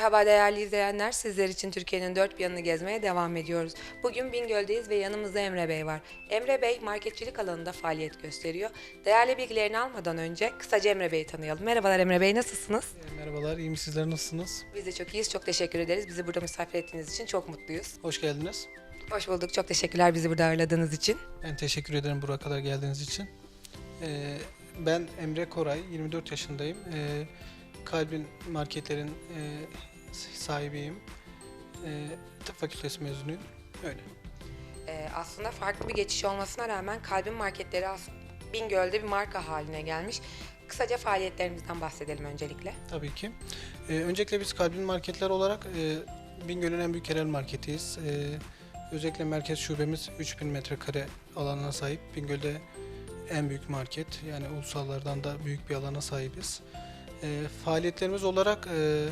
Merhaba değerli izleyenler. Sizler için Türkiye'nin dört bir yanını gezmeye devam ediyoruz. Bugün Bingöl'deyiz ve yanımızda Emre Bey var. Emre Bey marketçilik alanında faaliyet gösteriyor. Değerli bilgilerini almadan önce kısaca Emre Bey'i tanıyalım. Merhabalar Emre Bey nasılsınız? E, Merhabalar, iyiyim. Sizler nasılsınız? Biz de çok iyiyiz. Çok teşekkür ederiz. Bizi burada misafir ettiğiniz için çok mutluyuz. Hoş geldiniz. Hoş bulduk. Çok teşekkürler bizi burada ağırladığınız için. Ben teşekkür ederim buraya kadar geldiğiniz için. Ee, ben Emre Koray, 24 yaşındayım. Ee, Kalbin marketlerin e, sahibiyim. Ee, tıp fakültesi mezunuyum. Öyle. Ee, aslında farklı bir geçiş olmasına rağmen Kalbin Marketleri Bingöl'de bir marka haline gelmiş. Kısaca faaliyetlerimizden bahsedelim öncelikle. Tabii ki. Ee, öncelikle biz Kalbin marketler olarak e, Bingöl'ün en büyük yerel marketiyiz. Ee, özellikle merkez şubemiz 3000 metrekare alanına sahip. Bingöl'de en büyük market. Yani ulusallardan da büyük bir alana sahibiz. Ee, faaliyetlerimiz olarak e,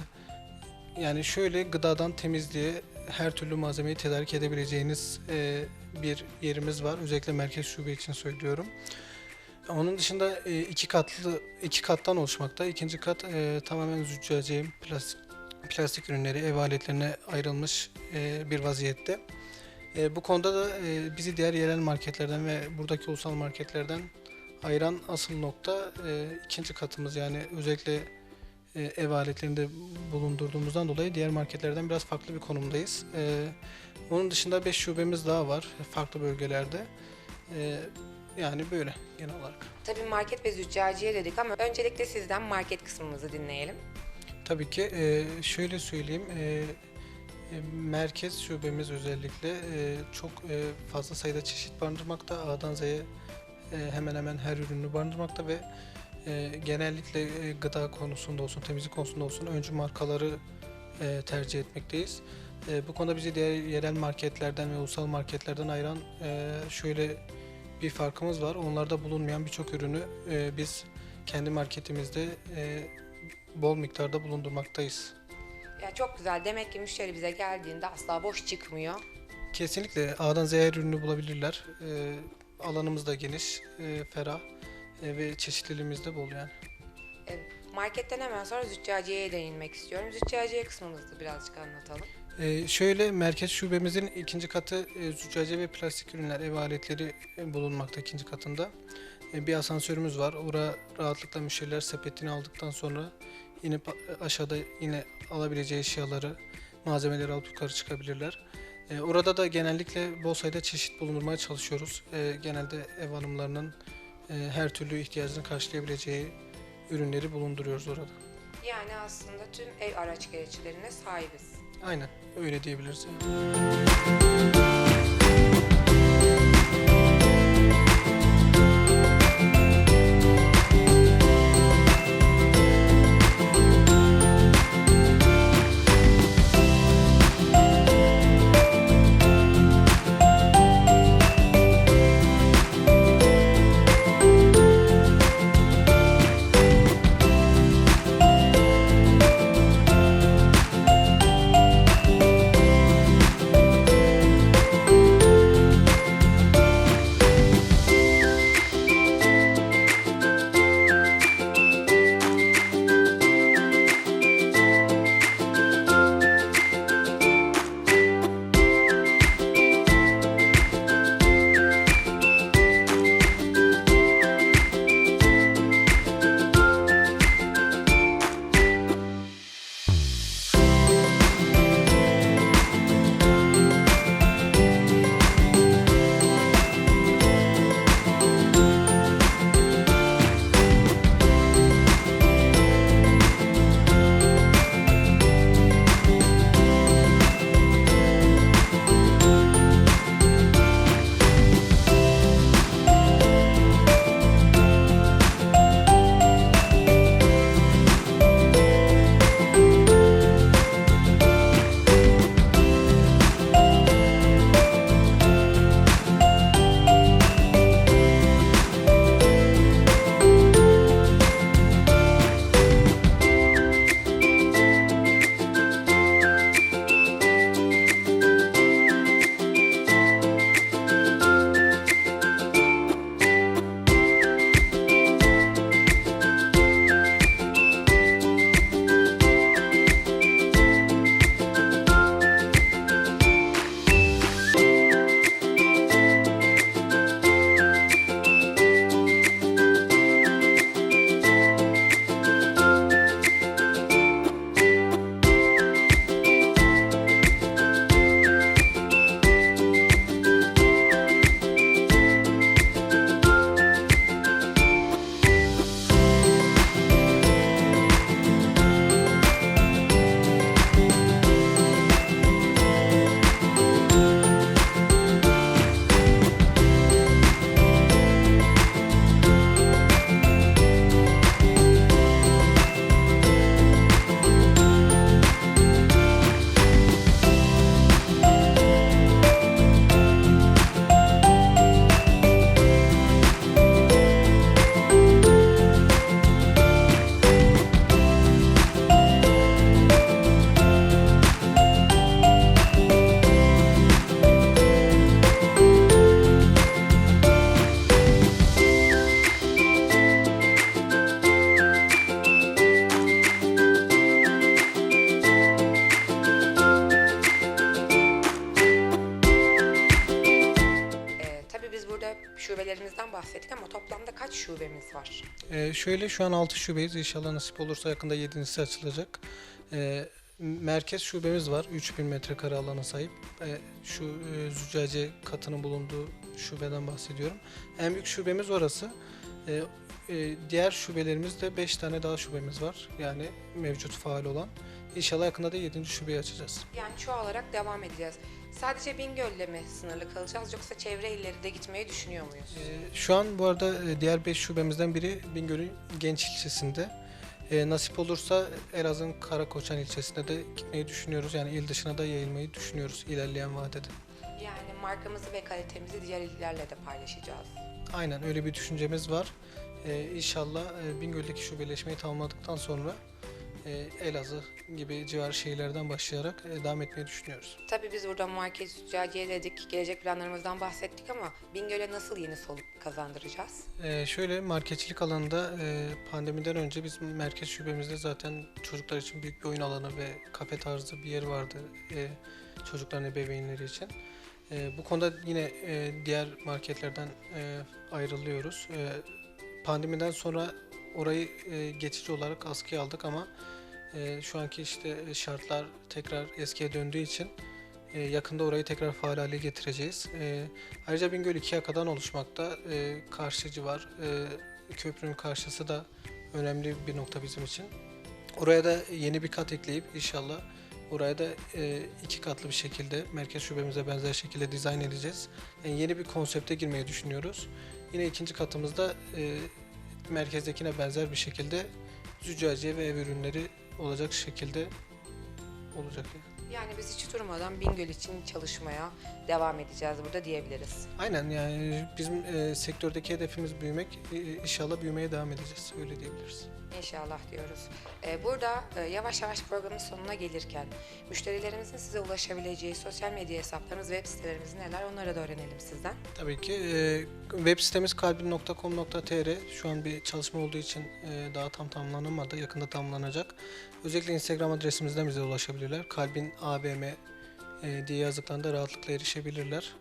yani şöyle gıdadan temizliğe her türlü malzemeyi tedarik edebileceğiniz e, bir yerimiz var. Özellikle merkez şube için söylüyorum. Onun dışında e, iki katlı iki kattan oluşmakta. İkinci kat e, tamamen züccaciye, plastik, plastik ürünleri, ev aletlerine ayrılmış e, bir vaziyette. E, bu konuda da e, bizi diğer yerel marketlerden ve buradaki ulusal marketlerden ayıran asıl nokta e, ikinci katımız. Yani özellikle ev aletlerinde bulundurduğumuzdan dolayı diğer marketlerden biraz farklı bir konumdayız. E, onun dışında 5 şubemiz daha var farklı bölgelerde. E, yani böyle genel olarak. Tabii market ve züccaciye dedik ama öncelikle sizden market kısmımızı dinleyelim. Tabii ki e, şöyle söyleyeyim. e, e, merkez şubemiz özellikle e, çok e, fazla sayıda çeşit barındırmakta. A'dan Z'ye e, hemen hemen her ürünü barındırmakta ve e, genellikle e, gıda konusunda olsun, temizlik konusunda olsun öncü markaları e, tercih etmekteyiz. E, bu konuda bizi diğer yerel marketlerden ve ulusal marketlerden ayıran e, şöyle bir farkımız var. Onlarda bulunmayan birçok ürünü e, biz kendi marketimizde e, bol miktarda bulundurmaktayız. Ya çok güzel. Demek ki müşteri bize geldiğinde asla boş çıkmıyor. Kesinlikle A'dan Z'ye ürünü bulabilirler. E, alanımız da geniş, e, ferah e, ve çeşitliliğimiz de bol yani. E, Marketten hemen sonra züccaciyeye değinmek istiyorum. Züccaciye kısmımızı birazcık anlatalım. E, şöyle merkez şubemizin ikinci katı e, züccaciye ve plastik ürünler, ev aletleri e, bulunmakta ikinci katında. E, bir asansörümüz var. Orada rahatlıkla müşteriler sepetini aldıktan sonra inip aşağıda yine alabileceği eşyaları, malzemeleri alıp yukarı çıkabilirler. E, orada da genellikle bol sayıda çeşit bulundurmaya çalışıyoruz. E, genelde ev hanımlarının her türlü ihtiyacını karşılayabileceği ürünleri bulunduruyoruz orada. Yani aslında tüm ev araç gereçlerine sahibiz. Aynen öyle diyebiliriz. şubemiz şöyle şu an 6 şubeyiz. İnşallah nasip olursa yakında 7.si açılacak. Ee, merkez şubemiz var. 3000 metrekare alana sahip. Ee, şu e, züccaciye katının bulunduğu şubeden bahsediyorum. En büyük şubemiz orası. Ee, e, diğer şubelerimizde 5 tane daha şubemiz var. Yani mevcut faal olan. İnşallah yakında da 7. şubeyi açacağız. Yani çoğalarak devam edeceğiz. Sadece Bingöl'le mi sınırlı kalacağız yoksa çevre illeri de gitmeyi düşünüyor muyuz? Ee, Şu an bu arada e, diğer 5 şubemizden biri Bingöl'ün Genç ilçesinde. Ee, nasip olursa Elazığ'ın Karakoçan ilçesine de gitmeyi düşünüyoruz. Yani il dışına da yayılmayı düşünüyoruz ilerleyen vadede. Yani markamızı ve kalitemizi diğer illerle de paylaşacağız. Aynen öyle bir düşüncemiz var. Ee, inşallah e, Bingöl'deki şubeleşmeyi tamamladıktan sonra e, Elazığ gibi civar şehirlerden başlayarak e, devam etmeyi düşünüyoruz. Tabii biz burada market züccaciye dedik, gelecek planlarımızdan bahsettik ama Bingöl'e nasıl yeni soluk kazandıracağız? Ee, şöyle marketçilik alanında e, pandemiden önce biz merkez şubemizde zaten çocuklar için büyük bir oyun alanı ve kafe tarzı bir yer vardı e, çocukların ebeveynleri için. E, bu konuda yine e, diğer marketlerden e, ayrılıyoruz. E, pandemiden sonra orayı e, geçici olarak askıya aldık ama e, şu anki işte şartlar tekrar eskiye döndüğü için e, yakında orayı tekrar faal hale getireceğiz. E, Ayrıca Bingöl iki yakadan oluşmakta. Ee, karşı civar, e, köprünün karşısı da önemli bir nokta bizim için. Oraya da yeni bir kat ekleyip inşallah oraya da e, iki katlı bir şekilde merkez şubemize benzer şekilde dizayn edeceğiz. Yani yeni bir konsepte girmeyi düşünüyoruz. Yine ikinci katımızda e, merkezdekine benzer bir şekilde züccaciye ve ev ürünleri olacak şekilde olacak. Yani biz hiç durmadan Bingöl için çalışmaya devam edeceğiz burada diyebiliriz. Aynen yani bizim e, sektördeki hedefimiz büyümek. E, inşallah büyümeye devam edeceğiz. Öyle diyebiliriz. İnşallah diyoruz. Ee, burada e, yavaş yavaş programın sonuna gelirken müşterilerimizin size ulaşabileceği sosyal medya hesaplarımız, web sitelerimiz neler onları da öğrenelim sizden. Tabii ki e, web sitemiz kalbin.com.tr şu an bir çalışma olduğu için e, daha tam tamamlanamadı. Yakında tamamlanacak. Özellikle Instagram adresimizden bize ulaşabilirler. Kalbin AVM e, diye yazdıklarında rahatlıkla erişebilirler.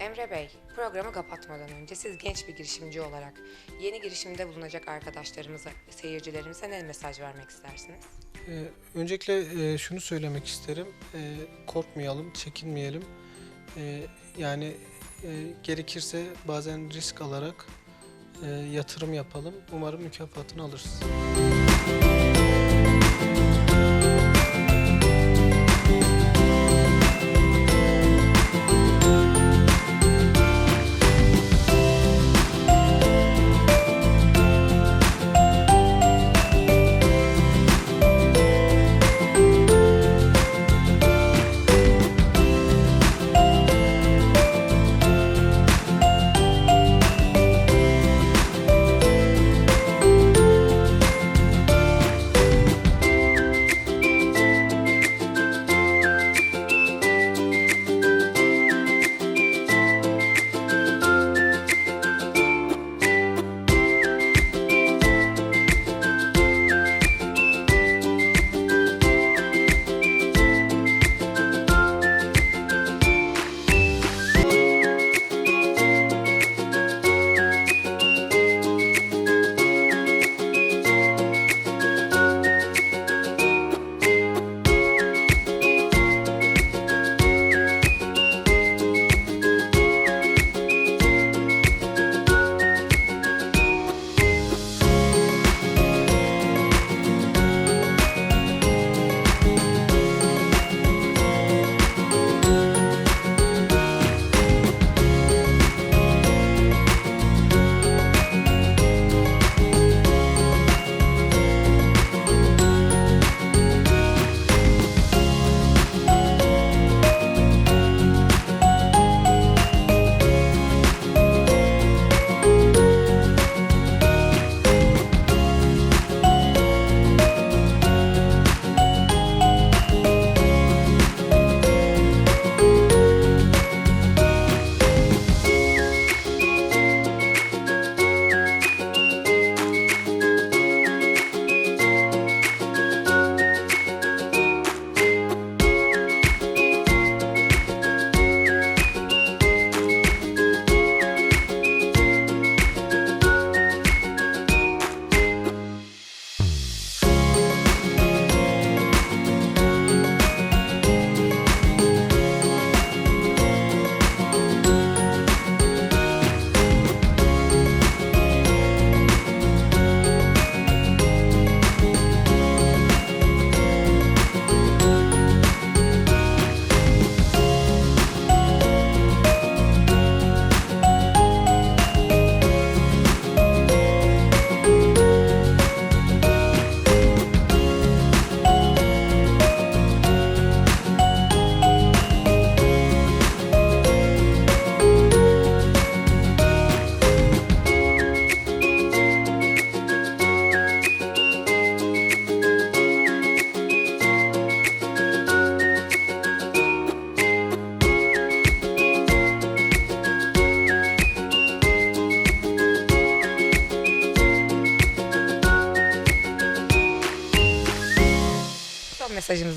Emre Bey, programı kapatmadan önce siz genç bir girişimci olarak yeni girişimde bulunacak arkadaşlarımıza, seyircilerimize ne mesaj vermek istersiniz? E, öncelikle e, şunu söylemek isterim. E, korkmayalım, çekinmeyelim. E, yani e, gerekirse bazen risk alarak e, yatırım yapalım. Umarım mükafatını alırız.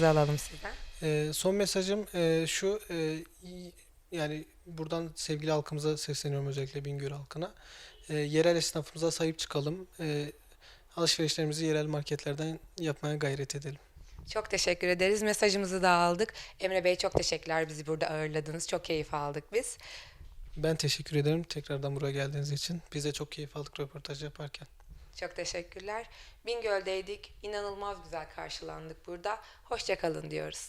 Mesajımızı alalım sizden. Ee, son mesajım e, şu, e, yani buradan sevgili halkımıza sesleniyorum özellikle Bingöl halkına. E, yerel esnafımıza sahip çıkalım. E, alışverişlerimizi yerel marketlerden yapmaya gayret edelim. Çok teşekkür ederiz. Mesajımızı da aldık. Emre Bey çok teşekkürler bizi burada ağırladınız. Çok keyif aldık biz. Ben teşekkür ederim tekrardan buraya geldiğiniz için. Biz de çok keyif aldık röportaj yaparken. Çok teşekkürler. Bingöl'deydik. İnanılmaz güzel karşılandık burada. Hoşçakalın diyoruz.